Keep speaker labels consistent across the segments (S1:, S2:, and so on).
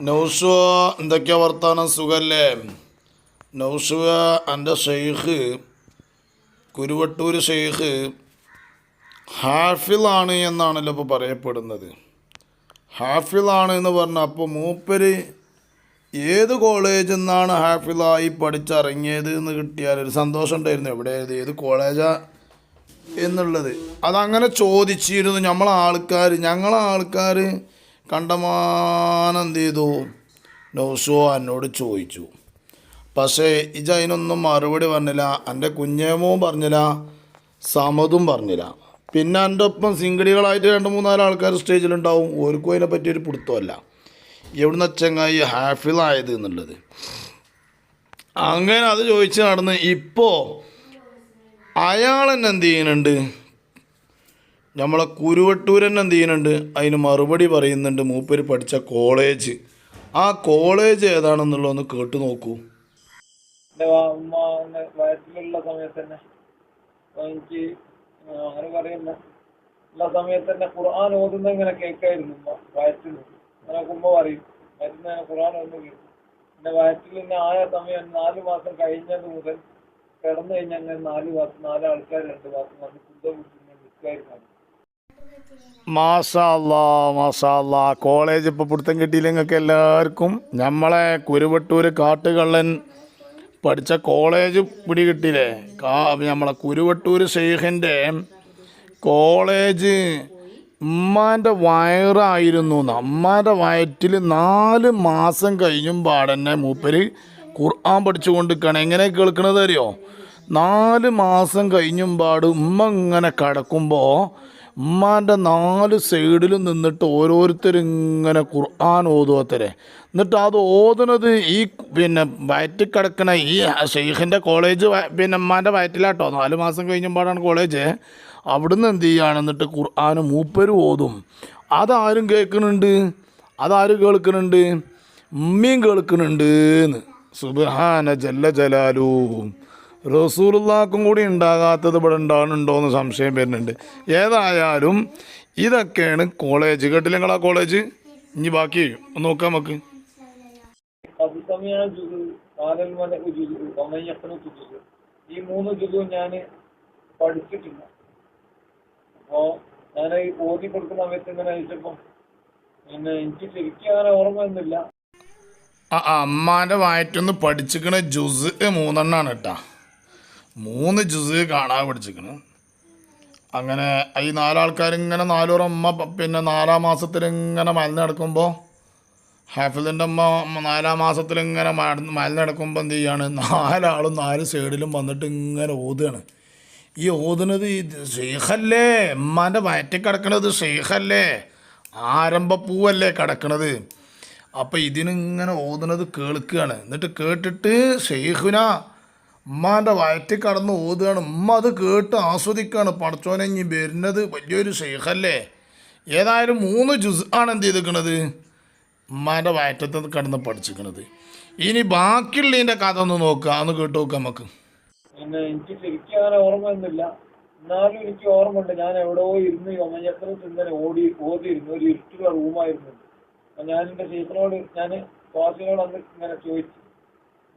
S1: നൗസുവ എന്തൊക്കെയാ വർത്താനം? സുഖല്ലേ? നൗസുവ എന്റെ ഷെയ്ഖ് കുരുവട്ടൂർ ഷെയ്ഖ് ഹാഫിളാണ് എന്നാണല്ലോ ഇപ്പോൾ പറയപ്പെടുന്നത്. ഹാഫിളാണ് എന്ന് പറഞ്ഞാൽ അപ്പോൾ മൂപ്പര് ഏത് കോളേജിൽ നിന്നാണ് ഹാഫിളായി പഠിച്ചിറങ്ങിയത് എന്ന് കിട്ടിയാൽ ഒരു സന്തോഷം ഉണ്ടായിരുന്നു. എവിടെ ഏത് കോളേജാ എന്നുള്ളത്. അതങ്ങനെ ചോദിച്ചിരുന്നു. നമ്മളെ ആൾക്കാർ ഞങ്ങളെ ആൾക്കാർ കണ്ടമാനം എന്ത് ചെയ്തു നൗസോ എന്നോട് ചോദിച്ചു. പക്ഷേ ഇജ അതിനൊന്നും മറുപടി പറഞ്ഞില്ല. എന്റെ കുഞ്ഞേമവും പറഞ്ഞില്ല സമതും പറഞ്ഞില്ല. പിന്നെ എന്റെ ഒപ്പം സിംഗിളികളായിട്ട് രണ്ട് മൂന്നാൽ ആൾക്കാർ സ്റ്റേജിലുണ്ടാവും. ഓർക്കും അതിനെ ഒരു പിടുത്തമല്ല. എവിടുന്ന ചങ്ങായി ഹാഫിളായത് എന്നുള്ളത്. അങ്ങനെ അത് ചോദിച്ച് നടന്ന് ഇപ്പോൾ അയാൾ എന്നെ എന്ത് ചെയ്യുന്നുണ്ട്? നമ്മളെ കുരുവട്ടൂരൻ എന്ത് ചെയ്യുന്നുണ്ട്? അതിന് മറുപടി പറയുന്നുണ്ട് മൂപ്പര് പഠിച്ച കോളേജ്. ആ കോളേജ് ഏതാണെന്നുള്ളതൊന്ന് കേട്ട് നോക്കൂ.
S2: വയറ്റിലുള്ള സമയത്ത് തന്നെ എനിക്ക് അങ്ങനെ പറയുന്ന. ഉള്ള സമയത്ത് തന്നെ ഖുർആൻ ഓതുന്ന ഇങ്ങനെ കേൾക്കായിരുന്നു വയറ്റിൽ അങ്ങനെ ഉമ്മ പറയും വയറ്റിൽ നിന്ന് ഖുർആൻ ഒന്ന് കേൾക്കും. പിന്നെ വയറ്റിൽ തന്നെ ആയ സമയം നാലു മാസം കഴിഞ്ഞത് മുതൽ കിടന്നു കഴിഞ്ഞാൽ നാല് മാസം നാല് രണ്ട് മാസം വന്ന് ഫുഡ് കുടിച്ച് നിൽക്കായിരുന്നു
S1: മാഷാല്ലാ മാഷാല്ലാ. കോളേജ് ഇപ്പോൾ പിടുത്തം കിട്ടിയില്ല നിങ്ങൾക്ക് എല്ലാവർക്കും? നമ്മളെ കുരുവട്ടൂർ കാട്ടുകള്ളൻ പഠിച്ച കോളേജ് പിടി കിട്ടിയില്ലേ? കാ നമ്മളെ കുരുവട്ടൂർ ഷെയ്ഖിന്റെ കോളേജ് ഉമ്മാന്റെ വയറായിരുന്നു അമ്മാന്റെ വയറ്റിൽ നാല് മാസം കഴിഞ്ഞും പാടന്നെ മൂപ്പര് ഖുർആൻ പഠിച്ചുകൊണ്ട് നിൽക്കുകയാണ് എങ്ങനെ കേൾക്കണത് അറിയോ? നാല് മാസം കഴിഞ്ഞും പാട് ഉമ്മ ഇങ്ങനെ കിടക്കുമ്പോൾ ഉമ്മാന്റെ നാല് സൈഡിലും നിന്നിട്ട് ഓരോരുത്തരും ഇങ്ങനെ ഖുർആൻ ഓതുവത്തരെ എന്നിട്ട് അത് ഓതുന്നത് ഈ പിന്നെ വയറ്റിൽ കിടക്കണ ഈ ഷെയ്ഖിന്റെ കോളേജ് പിന്നെ ഉമ്മാന്റെ വയറ്റിലാട്ടോ. നാല് മാസം കഴിഞ്ഞുമ്പോഴാണ് കോളേജ്. അവിടുന്ന് എന്ത് ചെയ്യുകയാണ് എന്നിട്ട് ഖുർആൻ മൂപ്പരും ഓതും. അതാരും കേൾക്കുന്നുണ്ട്? അതാരും കേൾക്കുന്നുണ്ട്? ഉമ്മയും കേൾക്കുന്നുണ്ട് എന്ന്. സുബഹാന ജല്ല ജലാലു റസൂലുള്ളാക്കും കൂടി ഉണ്ടാകാത്തത് ഇവിടെ ഉണ്ടാകുന്നുണ്ടോ എന്ന് സംശയം വരുന്നുണ്ട്. ഏതായാലും ഇതൊക്കെയാണ് കോളേജ് കേട്ടില്ല നിങ്ങളാ കോളേജ് ഇനി ബാക്കി ഒന്ന് നോക്കാം നമുക്ക്.
S2: ഈ മൂന്ന് ജുസും ഞാൻ പഠിച്ചിട്ടില്ല. അപ്പോ ഞാൻ ഈ ഓതി കൊടുക്കുന്ന സമയത്ത് ഇങ്ങനെ അയച്ചപ്പോ പിന്നെ എനിക്ക് ശരിക്കും അങ്ങനെ ഓർമ്മയൊന്നുമില്ല.
S1: ആ അമ്മാന്റെ വയറ്റൊന്ന് പഠിച്ചിക്കണ ജുസ് മൂന്നെണ്ണാണ് കേട്ടാ. മൂന്ന് ജുസ് കാണാൻ പഠിച്ചിരിക്കണ് അങ്ങനെ ഈ നാലാൾക്കാരിങ്ങനെ ഇങ്ങനെ നാലൂറ് അമ്മ പിന്നെ നാലാം മാസത്തിൽ ഇങ്ങനെ മലന്ന് നടക്കുമ്പോൾ ഹാഫിലിന്റെ അമ്മ നാലാം മാസത്തിൽ ഇങ്ങനെ മലന്ന് നടക്കുമ്പോൾ എന്ത് ചെയ്യാണ്? നാലാളും നാല് സൈഡിലും വന്നിട്ട് ഇങ്ങനെ ഓതുകയാണ്. ഈ ഓതുന്നത് ഈ ഷെയ്ഖല്ലേ ഉമ്മാന്റെ വയറ്റിൽ കിടക്കണത് ഷെയ്ഖല്ലേ ആരംഭപ്പൂവല്ലേ കിടക്കണത്? അപ്പം ഇതിനിങ്ങനെ ഓതുന്നത് കേൾക്കുകയാണ്. എന്നിട്ട് കേട്ടിട്ട് ഷെയ്ഖുന ഉമ്മാന്റെ വയറ്റിൽ കടന്ന് ഓതുകയാണ്. ഉമ്മ അത് കേട്ട് ആസ്വദിക്കുകയാണ്. പടച്ചോനെ ഇനി വരുന്നത് വലിയൊരു ഷെയ്ഖല്ലേ ഏതായാലും മൂന്ന് ജുസ് ആണ് എന്ത് ചെയ്തിരിക്കണത്? ഉമ്മാന്റെ വയറ്റത്ത് കടന്ന് പഠിച്ചിരിക്കണത്. ഇനി ബാക്കിയുള്ളതിന്റെ കഥ ഒന്ന് നോക്കുക. ഒന്ന് കേട്ട് നോക്കാം നമുക്ക്.
S2: എനിക്ക് ശരിക്കും അങ്ങനെ ഓർമ്മയൊന്നുമില്ല. എന്നാലും എനിക്ക് ഓർമ്മയുണ്ട്. ഞാൻ എവിടെയോ ഇരുന്ന് യോമചക്രത്തിൽ ഇന്നലെ ഓടി ഓതിയിരുന്നു. ഒരു ഇരുട്ടുള്ള റൂമായിരുന്നു ഞാൻ എന്റെ ടീച്ചറിനോട് ഞാൻ ക്ലാസ്സിനോട് അന്ന് ഇങ്ങനെ ചോദിച്ചു.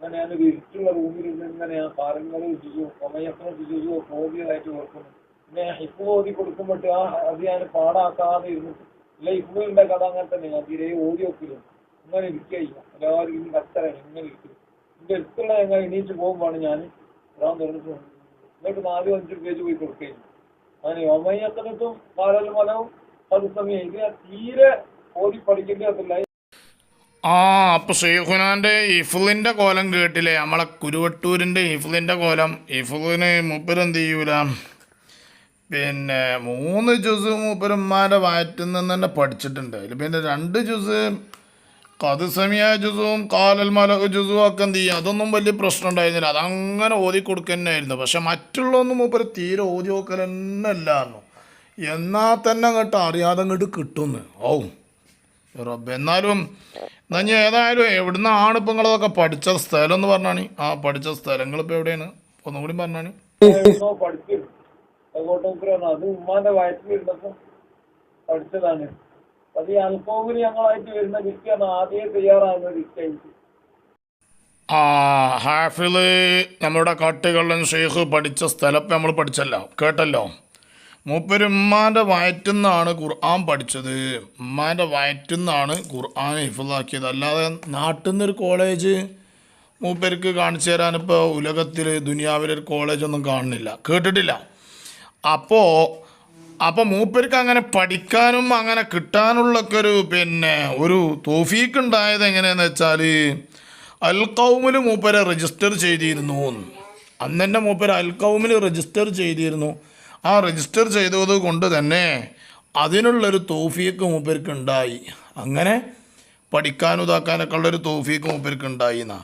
S2: അങ്ങനെ ഞാനൊരു ഇരുട്ടുള്ള ഇരുന്ന് ഇങ്ങനെ ഞാൻ പാറങ്ങൾ രുചിച്ചു ഒമയ്യപ്പനെ രുചിച്ചു ഓതിയതായിട്ട് കൊടുക്കുന്നു പിന്നെ ഹിപ്പ് ഓതി കൊടുക്കുമ്പോട്ട് ആ അത് ഞാൻ പാടാക്കാതെ ഇരുന്നിട്ട് ഇല്ല ഹിപ്പുകളുടെ കഥ അങ്ങനെ തന്നെ ഞാൻ തീരെ ഓതി വെക്കില്ല. ഇങ്ങനെ ഇരിക്കുകയില്ല എല്ലാവരും ഇന്ന് കത്തരാണ് ഇങ്ങനെ ഇരിക്കും. എന്റെ അടുത്തുള്ള ഞങ്ങൾ എണീറ്റ് പോകുമ്പോഴാണ് ഞാൻ ഖുറാൻ തുറന്നിട്ട് എന്നിട്ട് നാലും അഞ്ചും പേജ് പോയി കൊടുക്കുകയും അങ്ങനെ ഒമയ്യത്തിനത്തും പാലമലവും അത് സമയം ഇതിനെ തീരെ ഓതി പഠിക്കേണ്ടതില്ല
S1: ആ അപ്പോൾ ഷെയ്ഖുനാന്റെ ഇഫുലിന്റെ കോലം കേട്ടില്ലേ? നമ്മളെ കുരുവട്ടൂരിന്റെ ഇഫുലിന്റെ കോലം. ഇഫുലിന് മൂപ്പരെന്ത് ചെയ്യൂല? പിന്നെ മൂന്ന് ജ്യൂസ് മൂപ്പരന്മാരെ വയറ്റിൽ നിന്ന് തന്നെ പഠിച്ചിട്ടുണ്ട്. അതിൽ പിന്നെ രണ്ട് ജ്യൂസ് കതുസമിയ ജ്യൂസും കാലൽ മല ജ്യൂസും ഒക്കെ എന്ത് ചെയ്യും? അതൊന്നും വലിയ പ്രശ്നം ഉണ്ടായിരുന്നില്ല. അതങ്ങനെ ഓതി കൊടുക്കുന്നതായിരുന്നു പക്ഷെ മറ്റുള്ളതൊന്നും മൂപ്പര് തീരെ ഓതി നോക്കൽ തന്നെ അല്ലായിരുന്നു എന്നാൽ തന്നെ അങ്ങോട്ട് അറിയാതെ അങ്ങോട്ട് കിട്ടുന്നു. ഓ റബ്ബ് എന്നാലും എന്നാ ഞാൻ ഏതായാലും എവിടുന്നാണ് ഇപ്പം നിങ്ങളതൊക്കെ പഠിച്ച സ്ഥലം എന്ന് പറഞ്ഞാണ്. ആ പഠിച്ച സ്ഥലങ്ങൾ ഇപ്പൊ എവിടെയാണ്? ഒന്നും കൂടി പറഞ്ഞാണ്.
S2: എവിടുന്നോ അത് ഉമ്മാന്റെ വയറ്റിലിരുന്നപ്പോ പഠിച്ചതാണ്. അത് ഈ അൽഫോമിന് ഞങ്ങളായിട്ട് വരുന്ന വിറ്റാണ് ആദ്യം തയ്യാറാകുന്ന വിറ്റായിട്ട്
S1: ആ ഹാഫിൾ നമ്മുടെ കാട്ടുകള്ളൻ ഷെയ്ഖ് പഠിച്ച സ്ഥലപ്പ് നമ്മൾ പഠിച്ചല്ലോ കേട്ടല്ലോ. മൂപ്പര് ഉമ്മാന്റെ വയറ്റുനിന്നാണ് ഖുർആൻ പഠിച്ചത്. ഉമ്മാന്റെ വയറ്റുനിന്നാണ് ഖുർആൻ ഹിഫിളാക്കിയത് അല്ലാതെ നാട്ടിൽ നിന്നൊരു കോളേജ് മൂപ്പർക്ക് കാണിച്ചു തരാൻ ഇപ്പോൾ ഉലകത്തിൽ ദുനിയാവിലൊരു കോളേജൊന്നും കാണുന്നില്ല. കേട്ടിട്ടില്ല. അപ്പോൾ അപ്പോൾ മൂപ്പർക്ക് അങ്ങനെ പഠിക്കാനും അങ്ങനെ കിട്ടാനുള്ളൊക്കെ ഒരു പിന്നെ ഒരു തോഫീക്ക് ഉണ്ടായത് എങ്ങനെയാന്ന് വെച്ചാൽ അൽ കൗമിൽ മൂപ്പരെ രജിസ്റ്റർ ചെയ്തിരുന്നു. അന്നെ മൂപ്പര് അൽ കൗമിൽ രജിസ്റ്റർ ചെയ്തിരുന്നു. ആ രജിസ്റ്റർ ചെയ്തത് കൊണ്ട് തന്നെ അതിനുള്ളൊരു തോഫിയൊക്കെ മൂപ്പർക്ക് ഉണ്ടായി അങ്ങനെ പഠിക്കാനും ഇതാക്കാനൊക്കെ ഉള്ളൊരു തോഫിയൊക്കെ മൂപ്പർക്ക് ഉണ്ടായി എന്നാ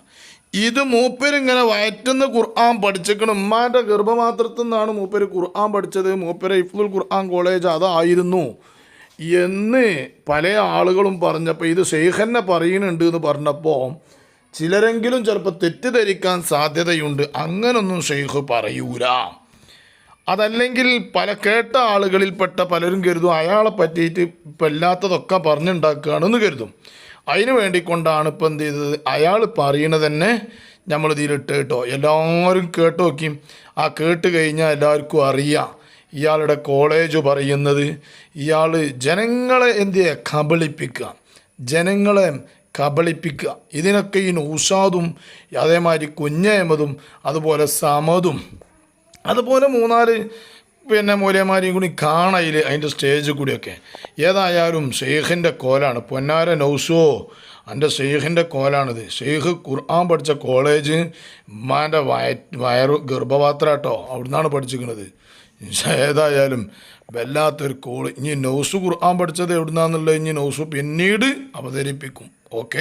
S1: ഇത് മൂപ്പരിങ്ങനെ വയറ്റുന്ന ഖുർആൻ പഠിച്ചേക്കണം ഉമ്മാന്റെ ഗർഭപാത്രത്തിൽ നിന്നാണ് മൂപ്പര് ഖുർആൻ പഠിച്ചത്. മൂപ്പര് ഇഫ്ലുൽ ഖുർആൻ കോളേജ് അതായിരുന്നു. എന്ന് പല ആളുകളും പറഞ്ഞപ്പോൾ ഇത് ഷെയ്ഖന്നെ പറയുന്നുണ്ട് എന്ന് പറഞ്ഞപ്പോൾ ചിലരെങ്കിലും ചിലപ്പോൾ തെറ്റിദ്ധരിക്കാൻ സാധ്യതയുണ്ട്. അങ്ങനൊന്നും ഷെയ്ഖ് പറയൂല. അതല്ലെങ്കിൽ പല കേട്ട ആളുകളിൽപ്പെട്ട പലരും കരുതും അയാളെ പറ്റിയിട്ട് ഇപ്പം ഇല്ലാത്തതൊക്കെ പറഞ്ഞുണ്ടാക്കുകയാണെന്ന് കരുതും. വേണ്ടി വേണ്ടിക്കൊണ്ടാണ് ഇപ്പം എന്ത് ചെയ്തത്? അയാൾ പറയണത് തന്നെ നമ്മൾ ഇതിലിട്ട് കേട്ടോ. എല്ലാവരും കേട്ട് നോക്കി. ആ കേട്ട് കഴിഞ്ഞാൽ എല്ലാവർക്കും അറിയാം. ഇയാളുടെ കോളേജ് പറയുന്നത് ഇയാൾ ജനങ്ങളെ എന്ത് ചെയ്യുക? കബളിപ്പിക്കുക. ജനങ്ങളെ കബളിപ്പിക്കുക. ഇതിനൊക്കെ ഈ നൗഷാദും അതേമാതിരി കുഞ്ഞഹമ്മദും അതുപോലെ സമതും അതുപോലെ മൂന്നാൽ പിന്നെ മൂലയന്മാരെയും കൂടി കാണയിൽ അതിന്റെ സ്റ്റേജ് കൂടിയൊക്കെ. ഏതായാലും ഷെയ്ഖിന്റെ കോലാണ്. പൊന്നാര നൗസോ എന്റെ ഷെയ്ഖിന്റെ കോലാണിത്. ഷെയ്ഖ് ഖുർആൻ പഠിച്ച കോളേജ് ഉമ്മാന്റെ വയ വയറ് അവിടെ അവിടുന്നാണ് പഠിച്ചിരിക്കുന്നത്. ഏതായാലും വല്ലാത്തൊരു കോൾ ഇനി നൗസ് ഖുർആൻ പഠിച്ചത് എവിടുന്നാന്നുള്ളത് ഇനി നൗസ് പിന്നീട് അവതരിപ്പിക്കും. ഓക്കെ?